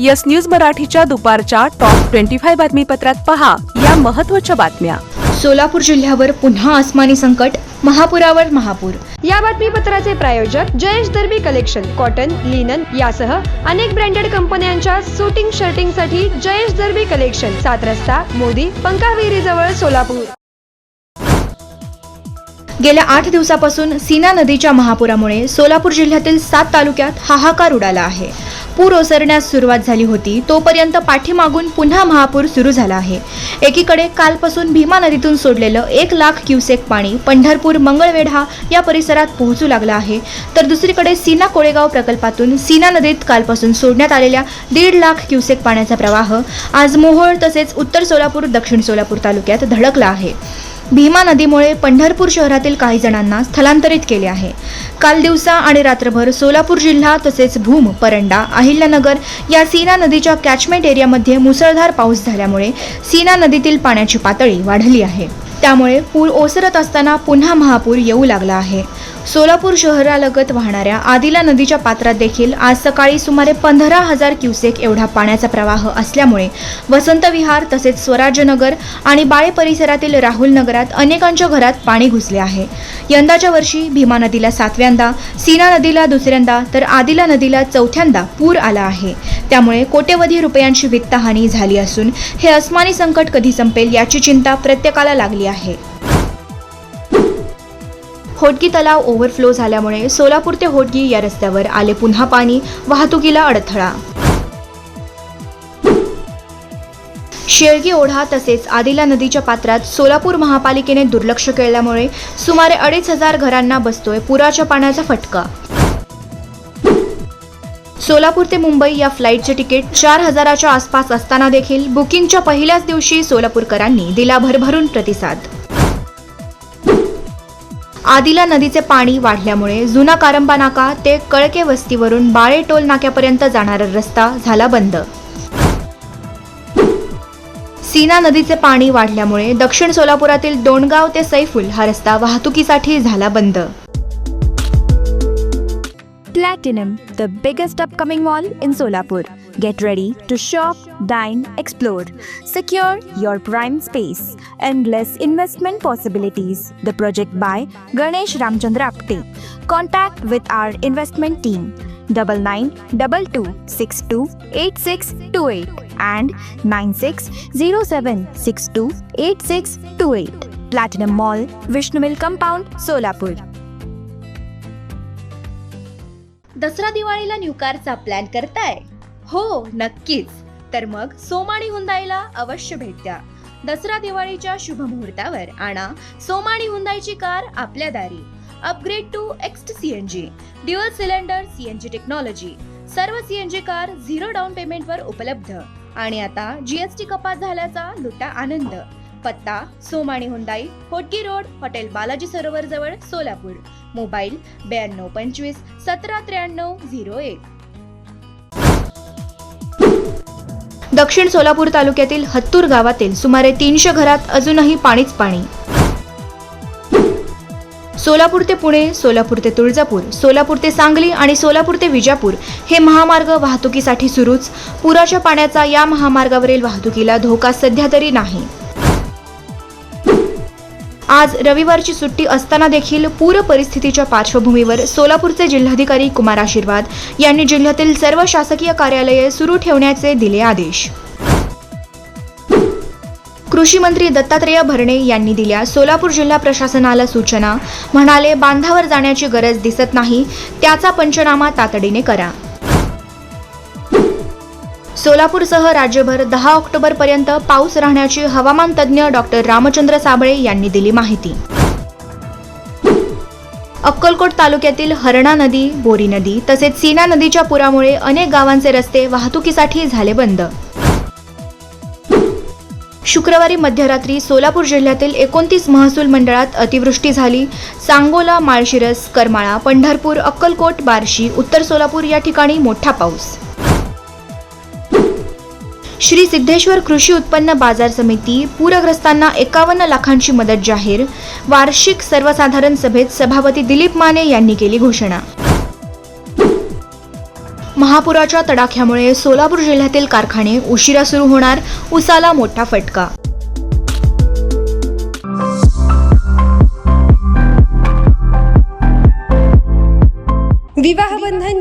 Yes news मराठीच्या दुपारच्या top twenty five बातमीपत्रात पहा या महत्त्वाच्या बातम्या. सोलापूर जिल्ह्यावर पुन्हा आसमानी संकट महापुरावर महापूर. या बातमीपत्राचे प्रायोजक Jayesh Darbi collection cotton linen यासह अनेक ब्रँडेड कंपन्यांच्या सुटिंग शर्टिंगसाठी जयेश दर्बी कलेक्शन सात रस्ता मोदी पंकाविहिरीजवळ सोलापूर. गेल्या आठ दिवसापासून सीना नदीच्या महापुरामुळे सोलापूर जिल्ह्यातील सात तालुक्यात हाहाकार उडाला आहे. पूर ओसरण्यास सुरुवात झाली होती तोपर्यंत पाठीमागून पुन्हा महापूर सुरू झाला आहे. एकीकडे कालपासून भीमा नदीतून सोडलेलं एक लाख क्युसेक पाणी पंढरपूर मंगळवेढा या परिसरात पोहोचू लागलं आहे. तर दुसरीकडे सीना कोळेगाव प्रकल्पातून सीना नदीत कालपासून सोडण्यात आलेल्या दीड लाख क्युसेक पाण्याचा प्रवाह आज मोहोळ तसेच उत्तर सोलापूर दक्षिण सोलापूर तालुक्यात धडकला आहे. भीमा नदीमुळे पंढरपूर शहरातील काही जणांना स्थलांतरित केले आहे. काल दिवसा आणि रात्रभर सोलापूर जिल्हा तसेच भूम परंडा अहिल्यानगर या सीना नदीच्या कॅचमेंट एरियामध्ये मुसळधार पाऊस झाल्यामुळे सीना नदीतील पाण्याची पातळी वाढली आहे. त्यामुळे पूर ओसरत असताना पुन्हा महापूर येऊ लागला आहे. सोलापूर शहरालगत वाहणाऱ्या आदिला नदीच्या पात्रात देखील आज सकाळी सुमारे पंधरा हजार क्युसेक एवढा पाण्याचा प्रवाह असल्यामुळे वसंत विहार तसेच स्वराज्यनगर आणि बाळे परिसरातील राहुल नगरात अनेकांच्या घरात पाणी घुसले आहे. यंदाच्या वर्षी भीमा नदीला सातव्यांदा सीना नदीला दुसऱ्यांदा तर आदिला नदीला चौथ्यांदा पूर आला आहे. त्यामुळे कोट्यवधी रुपयांची वित्तहानी झाली असून हे अस्मानी संकट कधी संपेल याची चिंता प्रत्येकाला लागली आहे. होटगी तलाव ओव्हरफ्लो झाल्यामुळे सोलापूर ते होटगी या रस्त्यावर आले पुन्हा पाणी वाहतुकीला अडथळा. शेळगी ओढा तसेच आदिला नदीच्या पात्रात सोलापूर महापालिकेने दुर्लक्ष केल्यामुळे सुमारे अडीच हजार घरांना बसतोय पुराच्या पाण्याचा फटका. सोलापूर ते मुंबई या फ्लाईटचे तिकीट चार हजाराच्या आसपास असताना देखील बुकिंगच्या पहिल्याच दिवशी सोलापूरकरांनी दिला भरभरून प्रतिसाद. आदिला नदीचे पाणी वाढल्यामुळे जुना कारंबा नाका ते कळके वस्तीवरून बाळे टोल नाक्यापर्यंत जाणारा रस्ता झाला बंद. सीना नदीचे पाणी वाढल्यामुळे दक्षिण सोलापुरातील दोणगाव ते सैफुल हा रस्ता वाहतुकीसाठी झाला बंद. Platinum the biggest upcoming mall in Solapur Get ready to shop, dine, explore. Secure your prime space. Endless investment possibilities. The project by Ganesh Ramchandra Apte. Contact with our investment team. Double nine double two six two eight six two eight and nine six zero seven six two eight six two eight. Platinum Mall, Vishnu Mill Compound, Solapur. Dussehra दिवाळीला new कारचा plan करताय हो नक्कीच. तर मग सोमाणी हुंदाईला अवश्य भेट द्या. दसरा दिवाळीच्या शुभ मुहूर्तावर आणा सोमाणी हुंदाईची कार आपल्या दारी. Upgrade to एक्स्ट CNG dual cylinder CNG technology सर्व सीएनजी कार झिरो डाऊन पेमेंटवर उपलब्ध. आणि आता जीएसटी कपात झाल्याचा लुटा आनंद. पत्ता Somani Hyundai Hotgi road hotel Balaji Sarovar जवळ सोलापूर. मोबाईल ब्याण्णव पंचवीस सतरा त्र्याण्णव झिरो एक. दक्षिण सोलापूर तालुक्यातील हत्तूर गावातील सुमारे तीनशे घरात अजूनही पाणीच पाणी. सोलापूर ते पुणे सोलापूर ते तुळजापूर सोलापूर ते सांगली आणि सोलापूर ते विजापूर हे महामार्ग वाहतुकीसाठी सुरूच. पुराच्या पाण्याचा या महामार्गावरील वाहतुकीला धोका सध्या तरी नाही. आज रविवारची सुट्टी असताना देखील पूर परिस्थितीच्या पार्श्वभूमीवर सोलापूरचे जिल्हाधिकारी कुमार आशीर्वाद यांनी जिल्ह्यातील सर्व शासकीय कार्यालये सुरू ठेवण्याचे दिले आदेश. कृषी मंत्री दत्तात्रेय भरणे यांनी दिल्या सोलापूर जिल्हा प्रशासनाला सूचना म्हणाले बांधावर जाण्याची गरज दिसत नाही त्याचा पंचनामा तातडीने करा. सोलापूरसह राज्यभर दहा ऑक्टोबरपर्यंत पाऊस राहण्याची हवामान तज्ज्ञ डॉक्टर रामचंद्र साबळे यांनी दिली माहिती. अक्कलकोट तालुक्यातील हरणा नदी बोरी नदी तसेच सीना नदीच्या पुरामुळे अनेक गावांचे रस्ते वाहतुकीसाठी झाले बंद. शुक्रवारी मध्यरात्री सोलापूर जिल्ह्यातील एकोणतीस महसूल मंडळात अतिवृष्टी झाली. सांगोला माळशिरस करमाळा पंढरपूर अक्कलकोट बार्शी उत्तर सोलापूर या ठिकाणी मोठा पाऊस. श्री सिद्धेश्वर कृषी उत्पन्न बाजार समिती पूरग्रस्तांना एकावन्न लाखांची मदत जाहीर. वार्षिक सर्वसाधारण सभेत सभापती दिलीप माने यांनी केली घोषणा. महापुराच्या तडाख्यामुळे सोलापूर जिल्ह्यातील कारखाने उशिरा सुरू होणार उसाला मोठा फटका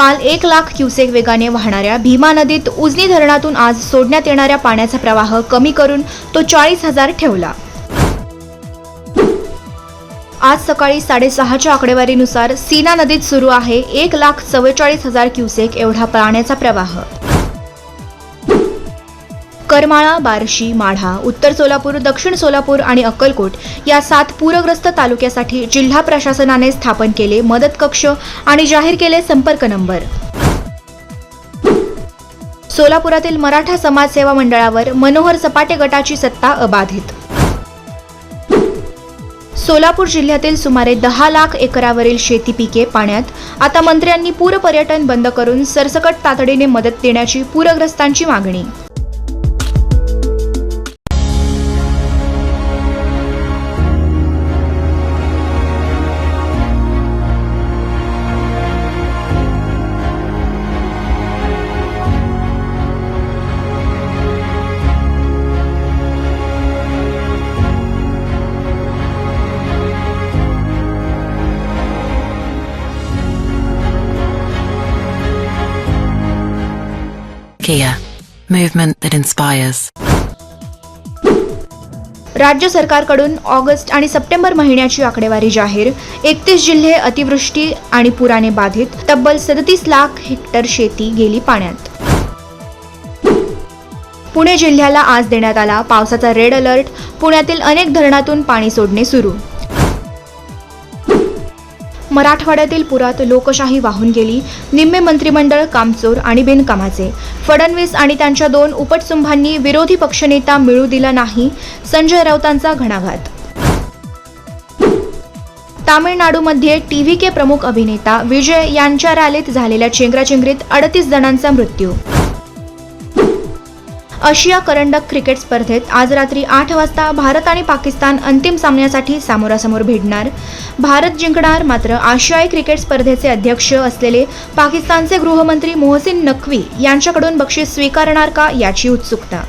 काल एक लाख क्युसेक वेगाने वाहणाऱ्या भीमा नदीत उजनी धरणातून आज सोडण्यात येणाऱ्या पाण्याचा प्रवाह कमी करून तो चाळीस हजार ठेवला. आज सकाळी साडेसहाच्या आकडेवारीनुसार सीना नदीत सुरू आहे एक लाख चव्वेचाळीस हजार क्युसेक एवढा पाण्याचा प्रवाह. करमाळा बार्शी माढा उत्तर सोलापूर दक्षिण सोलापूर आणि अक्कलकोट या सात पूरग्रस्त तालुक्यासाठी जिल्हा प्रशासनाने स्थापन केले मदत कक्ष आणि जाहीर केले संपर्क नंबर. सोलापुरातील मराठा समाज सेवा मंडळावर मनोहर सपाटे गटाची सत्ता अबाधित. सोलापूर जिल्ह्यातील सुमारे दहा लाख एकरावरील शेती पिके पाण्यात आता मंत्र्यांनी पूर पर्यटन बंद करून सरसकट तातडीने मदत देण्याची पूरग्रस्तांची मागणी. Kia, movement that inspires. राज्य सरकारकडून ऑगस्ट आणि सप्टेंबर महिन्याची आकडेवारी जाहीर. एकतीस जिल्हे अतिवृष्टी आणि पुराने बाधित. तब्बल सदतीस लाख हेक्टर शेती गेली पाण्यात. पुणे जिल्ह्याला आज देण्यात आला पावसाचा रेड अलर्ट. पुण्यातील अनेक धरणातून पाणी सोडणे सुरू. मराठवाड्यातील पुरात लोकशाही वाहून गेली. निम्मे मंत्रिमंडळ कामचोर आणि बिनकामाचे. फडणवीस आणि त्यांच्या दोन उपटसुंभांनी विरोधी पक्षनेता मिळू दिला नाही. संजय राऊतांचा घणाघात. तामिळनाडूमध्ये टी व्ही के प्रमुख अभिनेता विजय यांच्या रॅलीत झालेल्या चेंगराचेंगरीत अडतीस जणांचा मृत्यू. आशिया करंडक क्रिकेट स्पर्धेत आज रात्री आठ वाजता भारत आणि पाकिस्तान अंतिम सामन्यासाठी सामोरासमोर भिडणार. भारत जिंकणार मात्र आशियाई क्रिकेट स्पर्धेचे अध्यक्ष असलेले पाकिस्तानचे गृहमंत्री मोहसिन नक्वी यांच्याकडून बक्षीस स्वीकारणार का याची उत्सुकता?